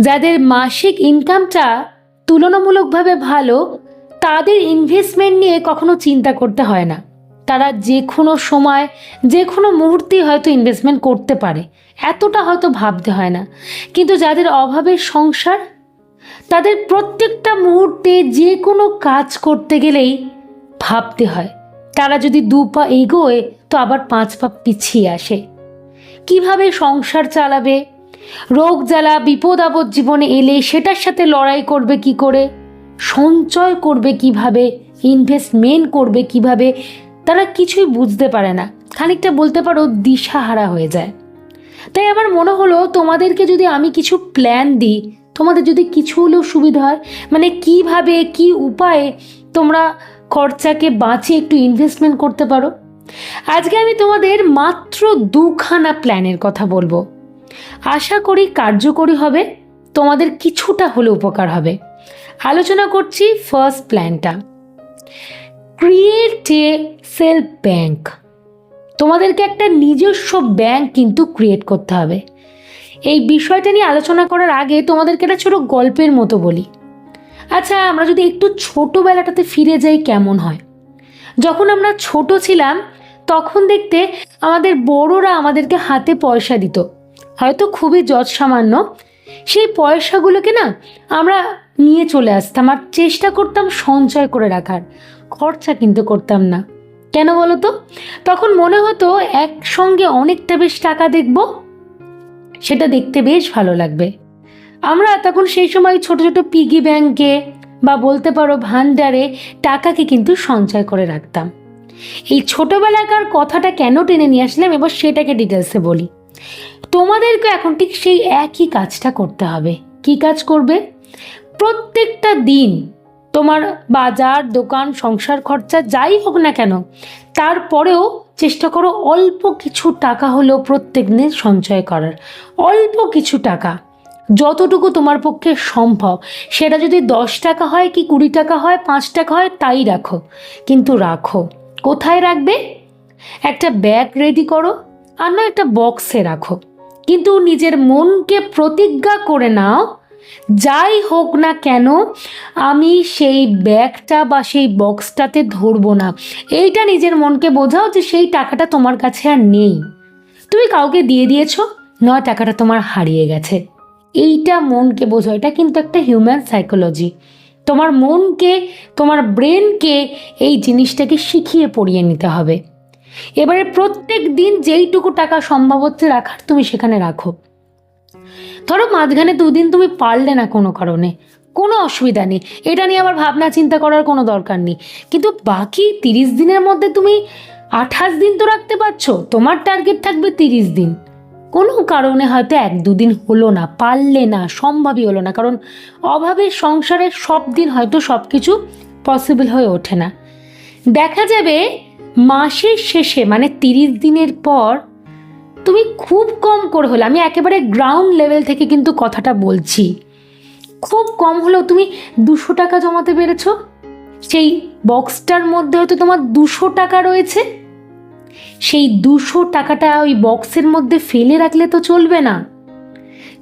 যাদের মাসিক ইনকামটা তুলনামূলকভাবে ভালো, তাদের ইনভেস্টমেন্ট নিয়ে কখনো চিন্তা করতে হয় না। তারা যে কোনো সময় যে কোনো মুহূর্তেই হয়তো ইনভেস্টমেন্ট করতে পারে। এতটা হয়তো ভাবতে হয় না। কিন্তু যাদের অভাবের সংসার, তাদের প্রত্যেকটা মুহূর্তে যে কোনো কাজ করতে গেলেই ভাবতে হয়। তারা যদি দু পা এগোয়, তো আবার পাঁচ পা পিছিয়ে আসে। কীভাবে সংসার চালাবে রোগ জ্বালা, বিপদ আপদ জীবনে এলে সেটার সাথে লড়াই করবে কি করে? সঞ্চয় করবে কীভাবে? ইনভেস্টমেন্ট করবে কীভাবে? তারা কিছুই বুঝতে পারে না। খানিকটা বলতে পারো দিশাহারা হয়ে যায়। তাই আমার মনে হলো তোমাদেরকে যদি আমি কিছু প্ল্যান দিই, তোমাদের যদি কিছু হলেও সুবিধা হয় মানে কীভাবে, কি উপায়ে তোমরা খরচাকে বাঁচিয়ে একটু ইনভেস্টমেন্ট করতে পারো? আজকে আমি তোমাদের মাত্র দুখানা প্ল্যানের কথা বলব। আশা করি কার্যকরী হবে, তোমাদের কিছুটা হলে উপকার হবে। আলোচনা করছি ফার্স্ট প্ল্যানটা ক্রিয়েট এ সেলফ ব্যাংক তোমাদেরকে একটা নিজস্ব ব্যাংক কিন্তু ক্রিয়েট করতে হবে। এই বিষয়টা নিয়ে আলোচনা করার আগে তোমাদেরকে একটা ছোটো গল্পের মতো বলি। আচ্ছা আমরা যদি একটু ছোটোবেলাটাতে ফিরে যাই কেমন হয়? যখন আমরা ছোট ছিলাম, তখন দেখতে আমাদের বড়রা আমাদেরকে হাতে পয়সা দিত। হয়তো খুবই যৎ সামান্য সেই পয়সাগুলোকে না আমরা নিয়ে চলে আসতাম আর চেষ্টা করতাম সঞ্চয় করে রাখার। খরচা কিন্তু করতাম না। কেন বলো তো তখন মনে হতো একসঙ্গে অনেকটা বেশ টাকা দেখব, সেটা দেখতে বেশ ভালো লাগবে। আমরা তখন সেই সময় ছোট ছোট পিগি ব্যাংকে বা বলতে পারো ভান্ডারে টাকাকে কিন্তু সঞ্চয় করে রাখতাম। এই ছোটবেলাকার কথাটা কেন টেনে নিয়ে আসলাম, এবার সেটাকে ডিটেলসে বলি। তোমাদেরকে এখন ঠিক সেই একই কাজটা করতে হবে। কি কাজ করবে? প্রত্যেকটা দিন তোমার বাজার, দোকান, সংসার খরচা যাই হোক না কেন, তারপরেও চেষ্টা করো অল্প কিছু টাকা হলেও প্রত্যেক দিন সঞ্চয় করার। অল্প কিছু টাকা যতটুকু তোমার পক্ষে সম্ভব। সেটা যদি দশ টাকা হয় কি কুড়ি টাকা হয়, পাঁচ টাকা হয়, তাই রাখো। কিন্তু রাখো। কোথায় রাখবে? একটা ব্যাগ রেডি করো। আর না একটা বক্সে রাখো। কিন্তু নিজের মনকে প্রতিজ্ঞা করে নাও, যাই হোক না কেন, আমি সেই ব্যাগটা বা সেই বক্সটাতে ধরবো না। এইটা নিজের মনকে বোঝাও যে সেই টাকাটা তোমার কাছে আর নেই। তুমি কাউকে দিয়ে দিয়েছ, নয়, টাকাটা তোমার হারিয়ে গেছে। এইটা মনকে বোঝো এটা কিন্তু একটা হিউম্যান সাইকোলজি তোমার মনকে, তোমার ব্রেনকে এই জিনিসটাকে শিখিয়ে পড়িয়ে নিতে হবে। এবারে প্রত্যেক দিন যেইটুকু টাকা সম্ভব হচ্ছে রাখার তুমি সেখানে রাখো। ধরো মাঝখানে দুদিন তুমি পারলে না কোনো কারণে। কোনো অসুবিধা নেই। এটা নিয়ে আবার ভাবনা চিন্তা করার কোনো দরকার নেই। কিন্তু বাকি তিরিশ দিনের মধ্যে তুমি আঠাশ দিন তো রাখতে পারছ। তোমার টার্গেট থাকবে তিরিশ দিন। কোনো কারণে হয়তো এক দুদিন হলো না, পারলে না, সম্ভবই হলো না। কারণ অভাবের সংসারের সব দিন হয়তো সব কিছু পসিবল হয়ে ওঠে না। দেখা যাবে মাসের শেষে মানে তিরিশ দিনের পর, তুমি খুব কম করে হলে, আমি একেবারে গ্রাউন্ড লেভেল থেকে কিন্তু কথাটা বলছি, খুব কম হলেও তুমি দুশো টাকা জমাতে পেরেছ? সেই বক্সটার মধ্যে হয়তো তোমার দুশো টাকা রয়েছে? সেই দুশো টাকাটা ওই বক্সের মধ্যে ফেলে রাখলে তো চলবে না।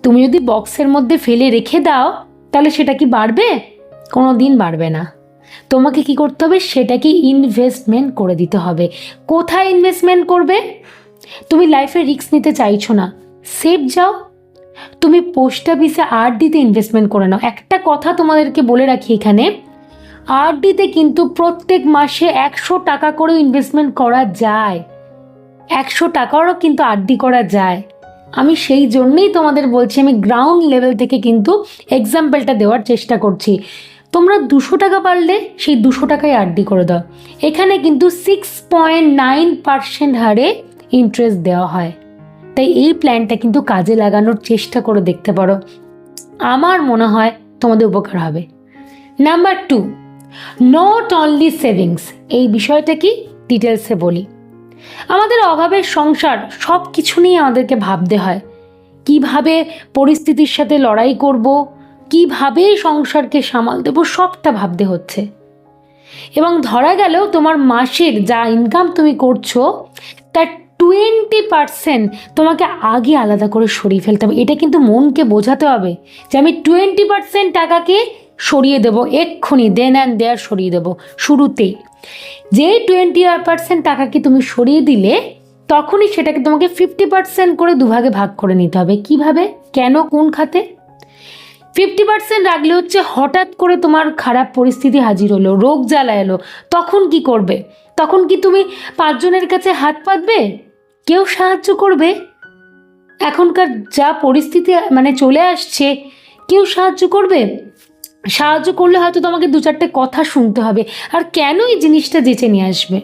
তুমি যদি বক্সের মধ্যে ফেলে রেখে দাও, তাহলে সেটা কি বাড়বে? কোনো দিন বাড়বে না। তোমাকে কি করতে হবে? সেটাকে ইনভেস্টমেন্ট করে দিতে হবে। কোথায় ইনভেস্টমেন্ট করবে? তুমি লাইফে রিস্ক নিতে চাইছো না। সেফ যাও। তুমি পোস্ট অফিসে আরডিতে ইনভেস্টমেন্ট করে নাও। একটা কথা তোমাদেরকে বলে রাখি এখানে আরডিতে কিন্তু প্রত্যেক মাসে একশো টাকা করেও ইনভেস্টমেন্ট করা যায়। একশো টাকারও কিন্তু আরডি করা যায়। আমি সেই জন্যেই তোমাদের বলছি, আমি গ্রাউন্ড লেভেল থেকে কিন্তু এক্সাম্পলটা দেওয়ার চেষ্টা করছি। তোমরা দুশো টাকা পারলে সেই দুশো টাকায় আরডি করে দাও। এখানে কিন্তু সিক্স পয়েন্ট নাইন পার্সেন্ট হারে ইন্টারেস্ট দেওয়া হয়। তাই এই প্ল্যানটা কিন্তু কাজে লাগানোর চেষ্টা করে দেখতে পারো। আমার মনে হয় তোমাদের উপকার হবে। Number two not only savings এই বিষয়টা কি? ডিটেলসে বলি। আমাদের অভাবের সংসার সব কিছু নিয়ে আমাদেরকে ভাবতে হয়। কীভাবে পরিস্থিতির সাথে লড়াই করব? কীভাবে সংসারকে সামাল দেবো সবটা ভাবতে হচ্ছে। এবং ধরা গেল তোমার মাসের যা ইনকাম তুমি করছ, তার টোয়েন্টি পার্সেন্ট তোমাকে আগে আলাদা করে সরিয়ে ফেলতে হবে। এটা কিন্তু মনকে বোঝাতে হবে যে আমি টোয়েন্টি পার্সেন্ট টাকাকে সরিয়ে দেবো, এক্ষুনি দেন অ্যান্ড দেয়ার সরিয়ে দেবো শুরুতেই। যে টোয়েন্টি পার্সেন্ট টাকাকে তুমি সরিয়ে দিলে, তখনই সেটাকে তোমাকে ফিফটি পার্সেন্ট করে দুভাগে ভাগ করে নিতে হবে। কীভাবে? কেন? কোন খাতে? ফিফটি পার্সেন্ট রাখলে হচ্ছে হঠাৎ করে তোমার খারাপ পরিস্থিতি হাজির হলো, রোগ জ্বালা এলো। তখন কি করবে? তখন কি তুমি পাঁচজনের কাছে হাত পাতবে? কেউ সাহায্য করবে? এখনকার যা পরিস্থিতি মানে চলে আসছে, কেউ সাহায্য করবে? সাহায্য করলে হয়তো তোমাকে দু চারটে কথা শুনতে হবে। আর কেন এই জিনিসটা যেচে নিয়ে আসবে?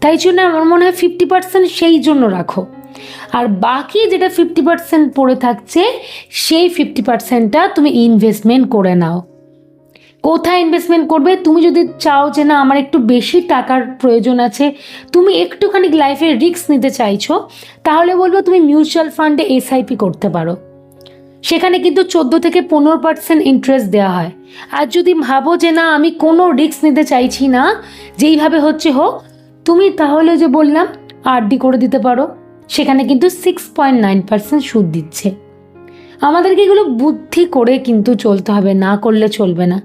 তাই জন্য আমার মনে হয় ফিফটি পার্সেন্ট সেই জন্য রাখো। আর বাকি যেটা ফিফটি পার্সেন্ট পড়ে থাকছে, সেই ফিফটি পার্সেন্টটা তুমি ইনভেস্টমেন্ট করে নাও। কোথায় ইনভেস্টমেন্ট করবে? তুমি যদি চাও যে না, আমার একটু বেশি টাকার প্রয়োজন আছে, তুমি একটুখানি লাইফে রিস্ক নিতে চাইছো, তাহলে বলব তুমি মিউচুয়াল ফান্ডে এসআইপি করতে পারো। সেখানে কিন্তু চোদ্দ থেকে পনেরো পার্সেন্ট ইন্টারেস্ট দেওয়া হয়। আর যদি ভাবো যে না, আমি কোনো রিস্ক নিতে চাইছি না, যেইভাবে হচ্ছে হোক, তুমি তাহলে যে বললাম আরডি করে দিতে পারো। সেখানে কিন্তু সিক্স পয়েন্ট নাইন পার্সেন্ট সুদ দিচ্ছে। আমাদেরকে এগুলো বুদ্ধি করে কিন্তু চলতে হবে, না করলে চলবে না।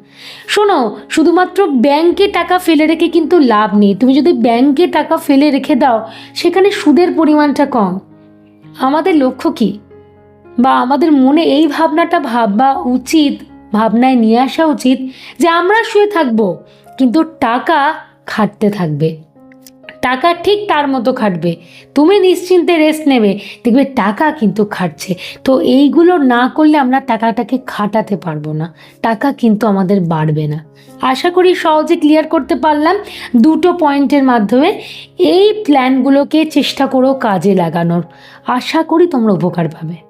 শোনো, শুধুমাত্র ব্যাংকে টাকা ফেলে রেখে কিন্তু লাভ নেই। তুমি যদি ব্যাংকে টাকা ফেলে রেখে দাও, সেখানে সুদের পরিমাণটা কম। আমাদের লক্ষ্য কী? বা আমাদের মনে এই ভাবনাটা ভাববা উচিত, ভাবনায় নিয়ে আসা উচিত যে আমরা শুয়ে থাকব, কিন্তু টাকা খাটতে থাকবে। টাকা ঠিক তার মতো খাটবে। তুমি নিশ্চিন্তে রেস্ট নেবে। দেখবে টাকা কিন্তু খাটছে। তো এইগুলো না করলে আমরা টাকাটাকে খাটাতে পারব না। টাকা কিন্তু আমাদের বাড়বে না। আশা করি সহজে ক্লিয়ার করতে পারলাম। দুটো পয়েন্টের মাধ্যমে এই প্ল্যানগুলোকে চেষ্টা করো কাজে লাগানোর। আশা করি তোমরা উপকার পাবে।